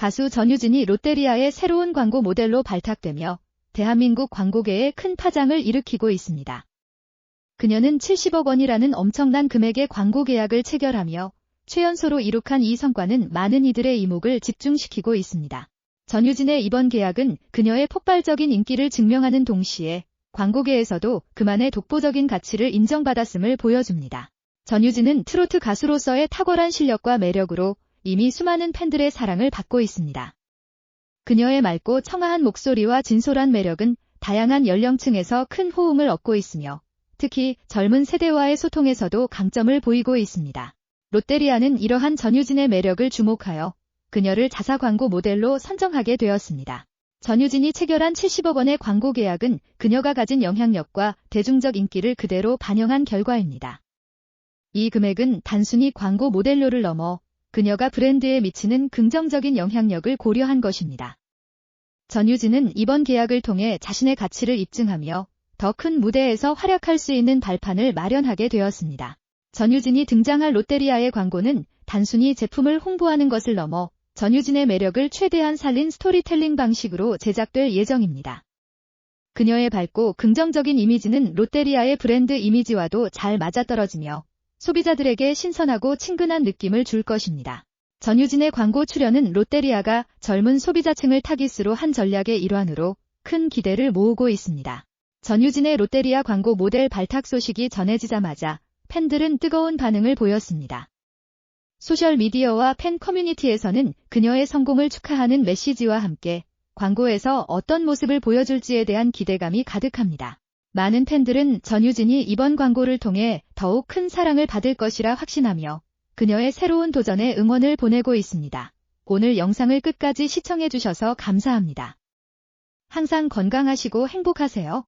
가수 전유진이 롯데리아의 새로운 광고 모델로 발탁되며 대한민국 광고계에 큰 파장을 일으키고 있습니다. 그녀는 70억 원이라는 엄청난 금액의 광고 계약을 체결하며 최연소로 이룩한 이 성과는 많은 이들의 이목을 집중시키고 있습니다. 전유진의 이번 계약은 그녀의 폭발적인 인기를 증명하는 동시에 광고계에서도 그만의 독보적인 가치를 인정받았음을 보여줍니다. 전유진은 트로트 가수로서의 탁월한 실력과 매력으로 이미 수많은 팬들의 사랑을 받고 있습니다. 그녀의 맑고 청아한 목소리와 진솔한 매력은 다양한 연령층에서 큰 호응을 얻고 있으며 특히 젊은 세대와의 소통에서도 강점을 보이고 있습니다. 롯데리아는 이러한 전유진의 매력을 주목하여 그녀를 자사 광고 모델로 선정하게 되었습니다. 전유진이 체결한 70억 원의 광고 계약은 그녀가 가진 영향력과 대중적 인기를 그대로 반영한 결과입니다. 이 금액은 단순히 광고 모델료를 넘어 그녀가 브랜드에 미치는 긍정적인 영향력을 고려한 것입니다. 전유진은 이번 계약을 통해 자신의 가치를 입증하며 더 큰 무대에서 활약할 수 있는 발판을 마련하게 되었습니다. 전유진이 등장할 롯데리아의 광고는 단순히 제품을 홍보하는 것을 넘어 전유진의 매력을 최대한 살린 스토리텔링 방식으로 제작될 예정입니다. 그녀의 밝고 긍정적인 이미지는 롯데리아의 브랜드 이미지와도 잘 맞아떨어지며 소비자들에게 신선하고 친근한 느낌을 줄 것입니다. 전유진의 광고 출연은 롯데리아가 젊은 소비자층을 타깃으로 한 전략의 일환으로 큰 기대를 모으고 있습니다. 전유진의 롯데리아 광고 모델 발탁 소식이 전해지자마자 팬들은 뜨거운 반응을 보였습니다. 소셜미디어와 팬 커뮤니티에서는 그녀의 성공을 축하하는 메시지와 함께 광고에서 어떤 모습을 보여줄지에 대한 기대감이 가득합니다. 많은 팬들은 전유진이 이번 광고를 통해 더욱 큰 사랑을 받을 것이라 확신하며 그녀의 새로운 도전에 응원을 보내고 있습니다. 오늘 영상을 끝까지 시청해주셔서 감사합니다. 항상 건강하시고 행복하세요.